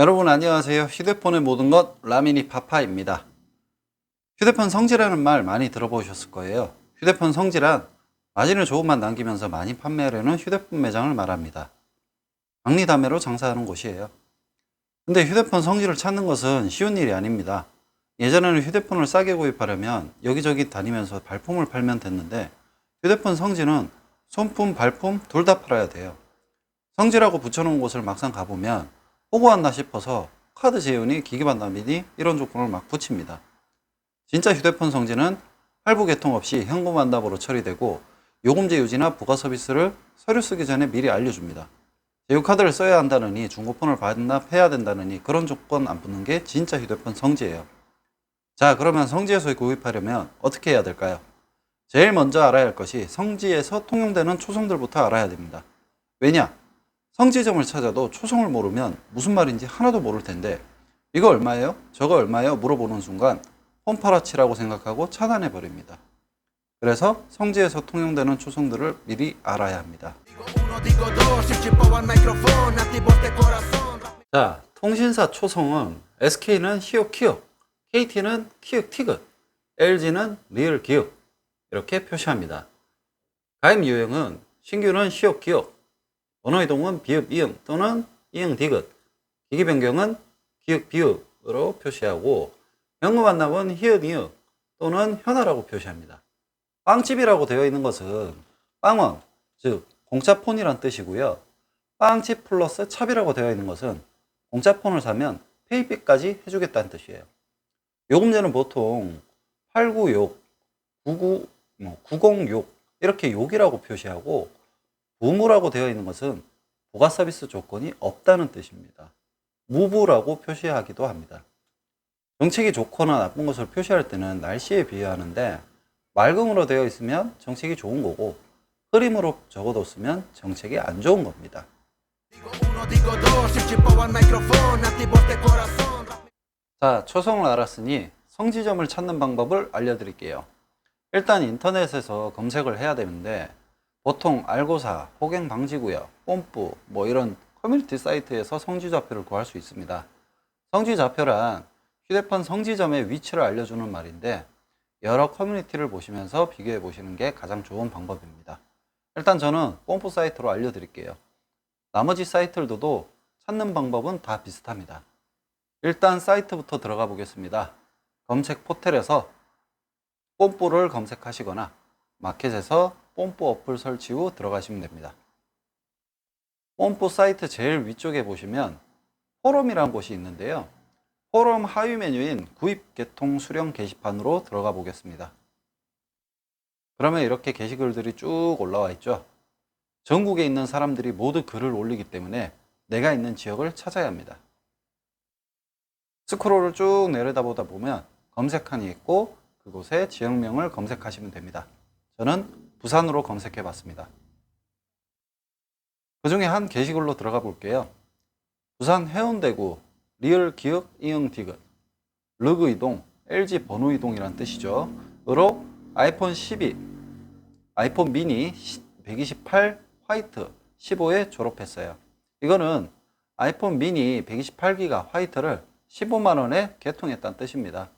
여러분 안녕하세요. 휴대폰의 모든 것 라미니 파파입니다. 휴대폰 성질이라는 말 많이 들어보셨을 거예요. 휴대폰 성질한 마진을 조금만 남기면서 많이 판매하려는 휴대폰 매장을 말합니다. 박리담회로 장사하는 곳이에요. 근데 휴대폰 성질을 찾는 것은 쉬운 일이 아닙니다. 예전에는 휴대폰을 싸게 구입하려면 여기저기 다니면서 발품을 팔면 됐는데 휴대폰 성질은 손품, 발품 둘 다 팔아야 돼요. 성질하고 붙여놓은 곳을 막상 가보면 보고 왔나 싶어서 카드 재윤이 기기 반납이니 이런 조건을 막 붙입니다. 진짜 휴대폰 성질은 할부 개통 없이 현금 반납으로 처리되고 요금제 유지나 부가 서비스를 서류 쓰기 전에 미리 알려줍니다. 제휴카드를 써야 한다느니 중고폰을 반납해야 된다느니 그런 조건 안 붙는 게 진짜 휴대폰 성지예요. 자 그러면 성지에서 구입하려면 어떻게 해야 될까요? 제일 먼저 알아야 할 것이 성지에서 통용되는 초성들부터 알아야 됩니다. 왜냐? 성지점을 찾아도 초성을 모르면 무슨 말인지 하나도 모를 텐데 이거 얼마예요? 저거 얼마예요? 물어보는 순간 홈파라치라고 생각하고 차단해 버립니다. 그래서 성지에서 통용되는 초성들을 미리 알아야 합니다. 자, 통신사 초성은 SK는 히읗 키읔, KT는 키읔 티귿, LG는 리을 기역 이렇게 표시합니다. 가입 유형은 신규는 시옷 기역, 번호 이동은 비읍 이응 또는 이응 디귿, 기기 변경은 기역 비읍으로 표시하고 현금 반납은 히읗 이응 또는 현아라고 표시합니다. 빵집이라고 되어 있는 것은 빵원, 즉 공짜폰이란 뜻이고요. 빵집 플러스 찹이라고 되어 있는 것은 공짜폰을 사면 페이비까지 해주겠다는 뜻이에요. 요금제는 보통 896, 99, 뭐906 이렇게 욕이라고 표시하고 부무라고 되어 있는 것은 부가 서비스 조건이 없다는 뜻입니다. 무부라고 표시하기도 합니다. 정책이 좋거나 나쁜 것을 표시할 때는 날씨에 비유하는데 맑음으로 되어 있으면 정책이 좋은 거고 흐림으로 적어뒀으면 정책이 안 좋은 겁니다. 자, 초성을 알았으니 성지점을 찾는 방법을 알려드릴게요. 일단 인터넷에서 검색을 해야 되는데 보통 알고사, 호갱 방지구역, 뽐뿌 뭐 이런 커뮤니티 사이트에서 성지 좌표를 구할 수 있습니다. 성지 좌표란 휴대폰 성지점의 위치를 알려주는 말인데 여러 커뮤니티를 보시면서 비교해 보시는 게 가장 좋은 방법입니다. 일단 저는 뽐뿌 사이트로 알려드릴게요. 나머지 사이트들도 찾는 방법은 다 비슷합니다. 일단 사이트부터 들어가 보겠습니다. 검색 포털에서 뽐뿌를 검색하시거나 마켓에서 뽐뿌 어플 설치 후 들어가시면 됩니다. 뽐뿌 사이트 제일 위쪽에 보시면 포럼이라는 곳이 있는데요. 포럼 하위 메뉴인 구입 개통 수령 게시판으로 들어가 보겠습니다. 그러면 이렇게 게시글들이 쭉 올라와 있죠. 전국에 있는 사람들이 모두 글을 올리기 때문에 내가 있는 지역을 찾아야 합니다. 스크롤을 쭉 내려다보다 보면 검색칸이 있고 그곳에 지역명을 검색하시면 됩니다. 저는 부산으로 검색해 봤습니다. 그 중에 한 게시글로 들어가 볼게요. 부산 해운대구 리얼 기역 이응 디귿 르그 이동 LG 번호 이동이란 뜻이죠. 으로 아이폰 12 아이폰 미니 128 화이트 15에 졸업했어요. 이거는 아이폰 미니 128기가 화이트를 15만 원에 개통했다는 뜻입니다.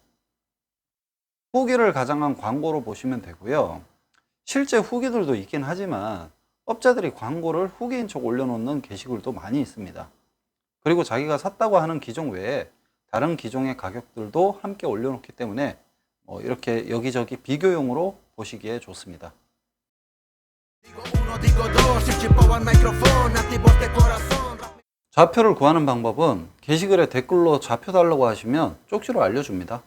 후기를 가장한 광고로 보시면 되고요. 실제 후기들도 있긴 하지만 업자들이 광고를 후기인 척 올려놓는 게시글도 많이 있습니다. 그리고 자기가 샀다고 하는 기종 외에 다른 기종의 가격들도 함께 올려놓기 때문에 뭐 이렇게 여기저기 비교용으로 보시기에 좋습니다. 좌표를 구하는 방법은 게시글에 댓글로 좌표 달라고 하시면 쪽지로 알려줍니다.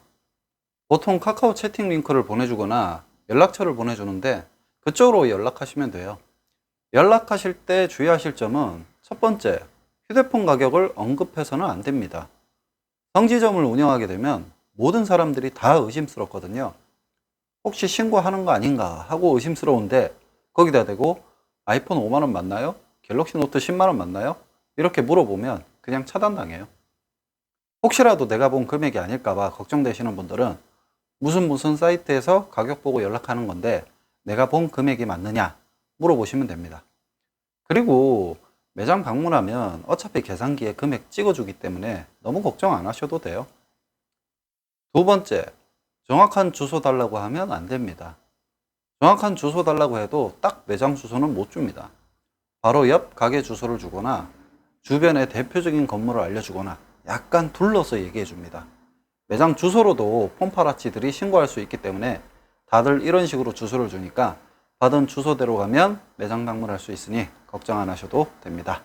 보통 카카오 채팅 링크를 보내주거나 연락처를 보내주는데 그쪽으로 연락하시면 돼요. 연락하실 때 주의하실 점은 첫 번째, 휴대폰 가격을 언급해서는 안 됩니다. 성지점을 운영하게 되면 모든 사람들이 다 의심스럽거든요. 혹시 신고하는 거 아닌가 하고 의심스러운데 거기다 대고 아이폰 5만원 맞나요? 갤럭시 노트 10만원 맞나요? 이렇게 물어보면 그냥 차단당해요. 혹시라도 내가 본 금액이 아닐까봐 걱정되시는 분들은 무슨 무슨 사이트에서 가격 보고 연락하는 건데 내가 본 금액이 맞느냐 물어보시면 됩니다. 그리고 매장 방문하면 어차피 계산기에 금액 찍어주기 때문에 너무 걱정 안 하셔도 돼요. 두 번째, 정확한 주소 달라고 하면 안 됩니다. 정확한 주소 달라고 해도 딱 매장 주소는 못 줍니다. 바로 옆 가게 주소를 주거나 주변의 대표적인 건물을 알려주거나 약간 둘러서 얘기해 줍니다. 매장 주소로도 폰파라치들이 신고할 수 있기 때문에 다들 이런 식으로 주소를 주니까 받은 주소대로 가면 매장 방문할 수 있으니 걱정 안 하셔도 됩니다.